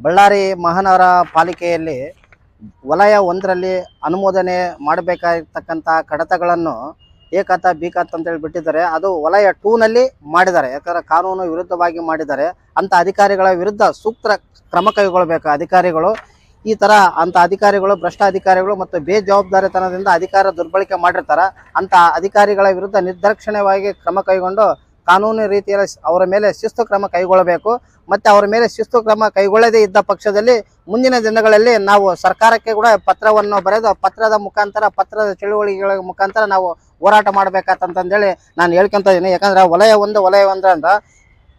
ಬಳ್ಳಾರಿ ಮಹಾನಗರ ಪಾಲಿಕೆಯಲ್ಲಿ ವಲಯ ಒಂದರಲ್ಲಿ ಅನುಮೋದನೆ ಮಾಡಬೇಕಾಗಿರ್ತಕ್ಕಂಥ ಕಡತಗಳನ್ನು ಏಕಾತ ಬೇಕಾತ ಅಂತೇಳಿ ಬಿಟ್ಟಿದ್ದಾರೆ. ಅದು ವಲಯ ಟೂನಲ್ಲಿ ಮಾಡಿದ್ದಾರೆ. ಯಾಕಂದ್ರೆ ಕಾನೂನು ವಿರುದ್ಧವಾಗಿ ಮಾಡಿದ್ದಾರೆ. ಅಂತ ಅಧಿಕಾರಿಗಳ ವಿರುದ್ಧ ಸೂಕ್ತ ಕ್ರಮ ಕೈಗೊಳ್ಳಬೇಕು. ಅಧಿಕಾರಿಗಳು ಈ ತರ ಅಂತ ಅಧಿಕಾರಿಗಳು ಭ್ರಷ್ಟ ಅಧಿಕಾರಿಗಳು ಮತ್ತು ಬೇಜವಾಬ್ದಾರಿತನದಿಂದ ಅಧಿಕಾರ ದುರ್ಬಳಕೆ ಮಾಡಿರ್ತಾರ, ಅಂತ ಅಧಿಕಾರಿಗಳ ವಿರುದ್ಧ ನಿರ್ದಾಕ್ಷಿಣ್ಯವಾಗಿ ಕ್ರಮ ಕೈಗೊಂಡು ಕಾನೂನು ರೀತಿಯಲ್ಲಿ ಅವರ ಮೇಲೆ ಶಿಸ್ತು ಕ್ರಮ ಕೈಗೊಳ್ಳಬೇಕು. ಮತ್ತು ಅವರ ಮೇಲೆ ಶಿಸ್ತು ಕ್ರಮ ಕೈಗೊಳ್ಳದೇ ಇದ್ದ ಪಕ್ಷದಲ್ಲಿ ಮುಂದಿನ ದಿನಗಳಲ್ಲಿ ನಾವು ಸರ್ಕಾರಕ್ಕೆ ಕೂಡ ಪತ್ರವನ್ನು ಬರೆದು, ಪತ್ರದ ಮುಖಾಂತರ, ಪತ್ರದ ಚಳುವಳಿಗಳ ಮುಖಾಂತರ ನಾವು ಹೋರಾಟ ಮಾಡ್ಬೇಕಂತಂದೇಳಿ ನಾನು ಹೇಳ್ಕೊಂತ ಇದ್ದೀನಿ ಯಾಕಂದ್ರೆ ವಲಯ ಒಂದು ವಲಯ ಒಂದು ಅಂದ್ರೆ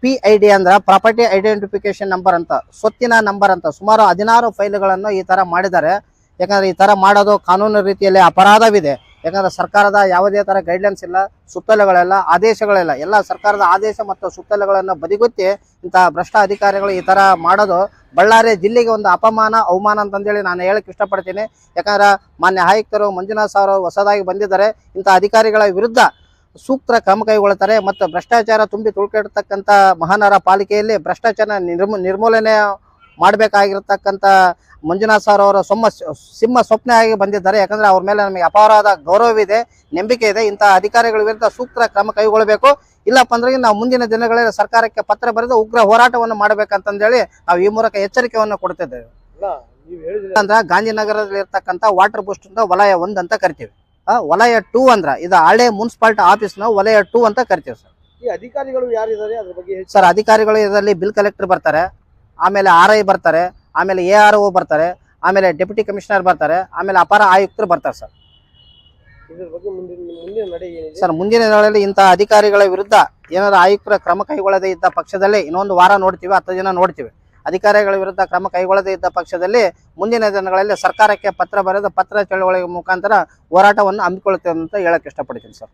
ಪಿ ಐ ಡಿ ಅಂದ್ರೆ ಪ್ರಾಪರ್ಟಿ ಐಡೆಂಟಿಫಿಕೇಶನ್ ನಂಬರ್ ಅಂತ, ಸ್ವತ್ತಿನ ನಂಬರ್ ಅಂತ. ಸುಮಾರು ಹದಿನಾರು ಫೈಲ್ಗಳನ್ನು ಈ ತರ ಮಾಡಿದ್ದಾರೆ. ಯಾಕಂದ್ರೆ ಈ ತರ ಮಾಡೋದು ಕಾನೂನು ರೀತಿಯಲ್ಲಿ ಅಪರಾಧವಿದೆ. ಯಾಕಂದ್ರೆ ಸರ್ಕಾರದ ಯಾವುದೇ ತರ ಗೈಡ್ಲೈನ್ಸ್ ಇಲ್ಲ, ಸುತ್ತಲೆಗಳೆಲ್ಲ, ಆದೇಶಗಳೆಲ್ಲ. ಎಲ್ಲ ಸರ್ಕಾರದ ಆದೇಶ ಮತ್ತು ಸುತ್ತಲೆಗಳನ್ನು ಬದಿಗೊತ್ತಿ ಇಂತಹ ಭ್ರಷ್ಟ ಅಧಿಕಾರಿಗಳು ಈ ತರ ಮಾಡೋದು. ಬಳ್ಳಾರಿ ಜಿಲ್ಲೆಗೆ ಒಂದು ಅಪಮಾನ, ಅವಮಾನ ಅಂತಂದೇಳಿ ನಾನು ಹೇಳಕ್ಕೆ ಇಷ್ಟಪಡ್ತೀನಿ. ಯಾಕಂದ್ರೆ ಮಾನ್ಯ ಆಯುಕ್ತರು ಮಂಜುನಾಥ್ ಸರ್ ಹೊಸದಾಗಿ ಬಂದಿದ್ದಾರೆ. ಇಂಥ ಅಧಿಕಾರಿಗಳ ವಿರುದ್ಧ ಸೂಕ್ತ ಕ್ರಮ ಕೈಗೊಳ್ಳುತ್ತಾರೆ ಮತ್ತು ಭ್ರಷ್ಟಾಚಾರ ತುಂಬಿ ತುಳ್ಕಿರ್ತಕ್ಕಂಥ ಮಹಾನಗರ ಪಾಲಿಕೆಯಲ್ಲಿ ಭ್ರಷ್ಟಾಚಾರ ನಿರ್ಮೂ ನಿರ್ಮೂಲನೆ ಮಾಡಬೇಕಾಗಿರ್ತಕ್ಕಂಥ ಮಂಜುನಾಥ್ ಸರ್ ಅವರ ಸೊಮ್ಮ ಸಿಂಹ ಸ್ವಪ್ನ ಆಗಿ ಬಂದಿದ್ದಾರೆ. ಯಾಕಂದ್ರೆ ಅವ್ರ ಮೇಲೆ ನಮಗೆ ಅಪಾರವಾದ ಗೌರವವಿದೆ ನಂಬಿಕೆ ಇದೆ. ಇಂಥ ಅಧಿಕಾರಿಗಳ ವಿರುದ್ಧ ಸೂಕ್ತ ಕ್ರಮ ಕೈಗೊಳ್ಳಬೇಕು. ಇಲ್ಲಪ್ಪ ಅಂದ್ರೆ ನಾವು ಮುಂದಿನ ದಿನಗಳಲ್ಲಿ ಸರ್ಕಾರಕ್ಕೆ ಪತ್ರ ಬರೆದು ಉಗ್ರ ಹೋರಾಟವನ್ನು ಮಾಡಬೇಕಂತಂದೇಳಿ ನಾವು ಈ ಮೂಲಕ ಎಚ್ಚರಿಕೆಯನ್ನು ಕೊಡ್ತಿದ್ದೇವೆ. ಅಂದ್ರೆ ಗಾಂಧಿನಗರದಲ್ಲಿ ಇರ್ತಕ್ಕಂಥ ವಾಟರ್ ಬೂಸ್ಟ್ ವಲಯ ಒಂದು ಅಂತ ಕರಿತೀವಿ. ವಲಯ ಟೂ ಅಂದ್ರ ಇದು ಹಳೆ ಆಫೀಸ್ನ ವಲಯ ಟೂ ಅಂತ ಕರಿತೀವಿ ಸರ್. ಈ ಅಧಿಕಾರಿಗಳು ಯಾರಿದ್ದಾರೆ ಅದ್ರ ಬಗ್ಗೆ ಹೆಚ್ಚು ಸರ್ ಅಧಿಕಾರಿಗಳು ಇದರಲ್ಲಿ ಬಿಲ್ ಕಲೆಕ್ಟರ್ ಬರ್ತಾರೆ ಆಮೇಲೆ ಆರ್ ಐ ಬರ್ತಾರೆ ಆಮೇಲೆ ಎ ಆರ್ ಒ ಬರ್ತಾರೆ ಆಮೇಲೆ ಡೆಪ್ಯೂಟಿ ಕಮಿಷನರ್ ಬರ್ತಾರೆ ಆಮೇಲೆ ಅಪರ ಆಯುಕ್ತರು ಬರ್ತಾರೆ ಸರ್. ಇದ್ರ ಬಗ್ಗೆ ಮುಂದಿನ ಮುಂದಿನ ನಡೆ ಏನಿದೆ? ಸರ್ ಮುಂದಿನ ದಿನಗಳಲ್ಲಿ ಇಂತಹ ಅಧಿಕಾರಿಗಳ ವಿರುದ್ಧ ಏನಾದ್ರು ಆಯುಕ್ತರ ಕ್ರಮ ಕೈಗೊಳ್ಳದೇ ಇದ್ದ ಪಕ್ಷದಲ್ಲಿ ಇನ್ನೊಂದು ವಾರ ನೋಡ್ತೀವಿ ಹತ್ತು ದಿನ ನೋಡ್ತೀವಿ. ಅಧಿಕಾರಿಗಳ ವಿರುದ್ಧ ಕ್ರಮ ಕೈಗೊಳ್ಳದೇ ಇದ್ದ ಪಕ್ಷದಲ್ಲಿ ಮುಂದಿನ ದಿನಗಳಲ್ಲಿ ಸರ್ಕಾರಕ್ಕೆ ಪತ್ರ ಬರೆದು ಪತ್ರ ಚಳವಳಿ ಮುಖಾಂತರ ಹೋರಾಟವನ್ನು ಹಮ್ಮಿಕೊಳ್ಳುತ್ತೇವೆ ಅಂತ ಹೇಳಕ್ ಇಷ್ಟಪಡ್ತೀನಿ ಸರ್.